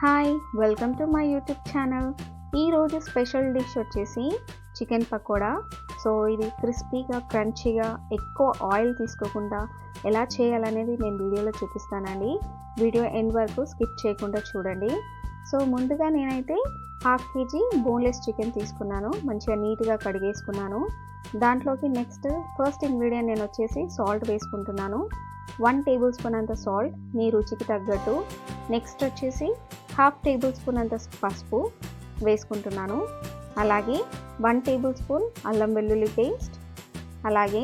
Hi welcome to my YouTube channel ఈరోజు special dish వచ్చేసి chicken pakoda. So ఇది క్రిస్పీగా క్రంచీగా ఎక్కువ ఆయిల్ తీసుకోకుండా ఎలా చేయాలనేది నేను వీడియోలో చూపిస్తానండి. వీడియో ఎండ్ వరకు స్కిప్ చేయకుండా చూడండి. సో ముందుగా నేనైతే హాఫ్ కేజీ బోన్లెస్ చికెన్ తీసుకున్నాను. మంచిగా నీట్గా కడిగేసుకున్నాను. దాంట్లోకి నెక్స్ట్ ఫస్ట్ ఇంగ్రీడియంట్ నేను వచ్చేసి సాల్ట్ వేసుకుంటున్నాను. వన్ టేబుల్ స్పూన్ అంత సాల్ట్ మీ రుచికి తగ్గట్టు. నెక్స్ట్ వచ్చేసి హాఫ్ టేబుల్ స్పూన్ అంత పసుపు వేసుకుంటున్నాను. అలాగే వన్ టేబుల్ స్పూన్ అల్లం వెల్లుల్లి పేస్ట్ అలాగే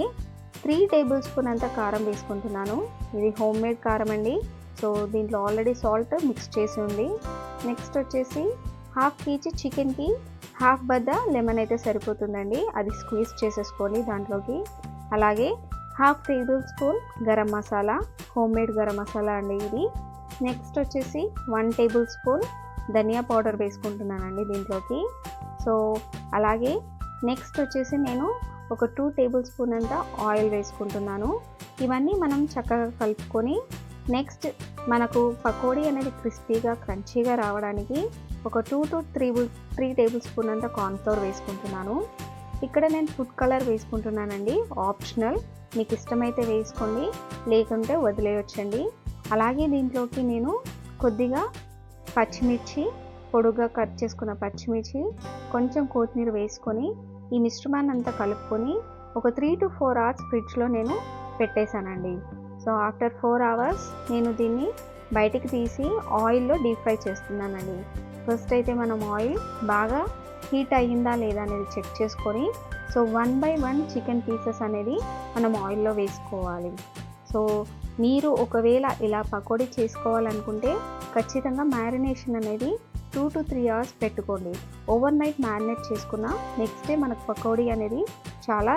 త్రీ టేబుల్ స్పూన్ అంత కారం వేసుకుంటున్నాను. ఇది హోమ్ మేడ్ కారం అండి. సో దీంట్లో ఆల్రెడీ సాల్ట్ మిక్స్ చేసి ఉంది. నెక్స్ట్ వచ్చేసి హాఫ్ కేజీ చికెన్కి హాఫ్ బద్ద లెమన్ అయితే సరిపోతుందండి. అది స్క్వీజ్ చేసేసుకోండి దాంట్లోకి. అలాగే half tablespoon garam masala homemade garam masala అండి ఇది. నెక్స్ట్ వచ్చేసి వన్ టేబుల్ స్పూన్ ధనియా పౌడర్ వేసుకుంటున్నానండి దీంట్లోకి. సో అలాగే నెక్స్ట్ వచ్చేసి నేను ఒక టూ టేబుల్ స్పూన్ అంత ఆయిల్ వేసుకుంటున్నాను. ఇవన్నీ మనం చక్కగా కలుపుకొని నెక్స్ట్ మనకు పకోడీ అనేది క్రిస్పీగా క్రంచీగా రావడానికి ఒక two to three three tablespoon అంత కార్న్ఫ్లోర్ వేసుకుంటున్నాను. ఇక్కడ నేను ఫుడ్ కలర్ వేసుకుంటున్నానండి ఆప్షనల్ మీకు ఇష్టమైతే వేసుకోండి లేకుంటే వదిలేయొచ్చండి. అలాగే దీంట్లోకి నేను కొద్దిగా పచ్చిమిర్చి పొడుగా కట్ చేసుకున్న పచ్చిమిర్చి కొంచెం కొత్తిమీర వేసుకొని ఈ మిశ్రమాన్ని అంతా కలుపుకొని ఒక త్రీ టు ఫోర్ అవర్స్ ఫ్రిడ్జ్లో నేను పెట్టేశానండి. సో ఆఫ్టర్ ఫోర్ అవర్స్ నేను దీన్ని బయటికి తీసి ఆయిల్లో డీప్ ఫ్రై చేస్తున్నానండి. ఫస్ట్ అయితే మనం ఆయిల్ బాగా హీట్ అయ్యిందా లేదా అనేది చెక్ చేసుకొని so one by one chicken pieces అనేది మనం ఆయిల్లో వేసుకోవాలి. సో మీరు ఒకవేళ ఇలా పకోడీ చేసుకోవాలనుకుంటే ఖచ్చితంగా మ్యారినేషన్ అనేది టూ టు త్రీ అవర్స్ పెట్టుకోండి. ఓవర్ నైట్ మ్యారినేట్ చేసుకున్న నెక్స్ట్ డే మనకు పకోడీ అనేది చాలా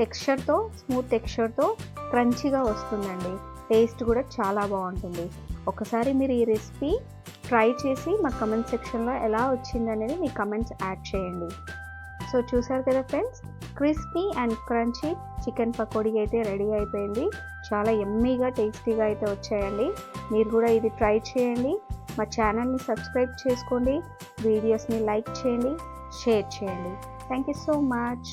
టెక్స్చర్తో స్మూత్ టెక్స్చర్తో క్రంచీగా వస్తుందండి. టేస్ట్ కూడా చాలా బాగుంటుంది. ఒకసారి మీరు ఈ రెసిపీ ట్రై చేసి మా కమెంట్ సెక్షన్లో ఎలా వచ్చింది అనేది మీ కమెంట్స్ యాడ్ చేయండి. సో చూసారు కదా friends crispy and crunchy chicken pakodi అయితే రెడీ అయిపోయింది. చాలా ఎమ్మీగా టేస్టీగా అయితే వచ్చాయండి. మీరు కూడా ఇది ట్రై చేయండి. మా ఛానల్ని సబ్స్క్రైబ్ చేసుకోండి. వీడియోస్ని లైక్ చేయండి. షేర్ చేయండి. Thank you so much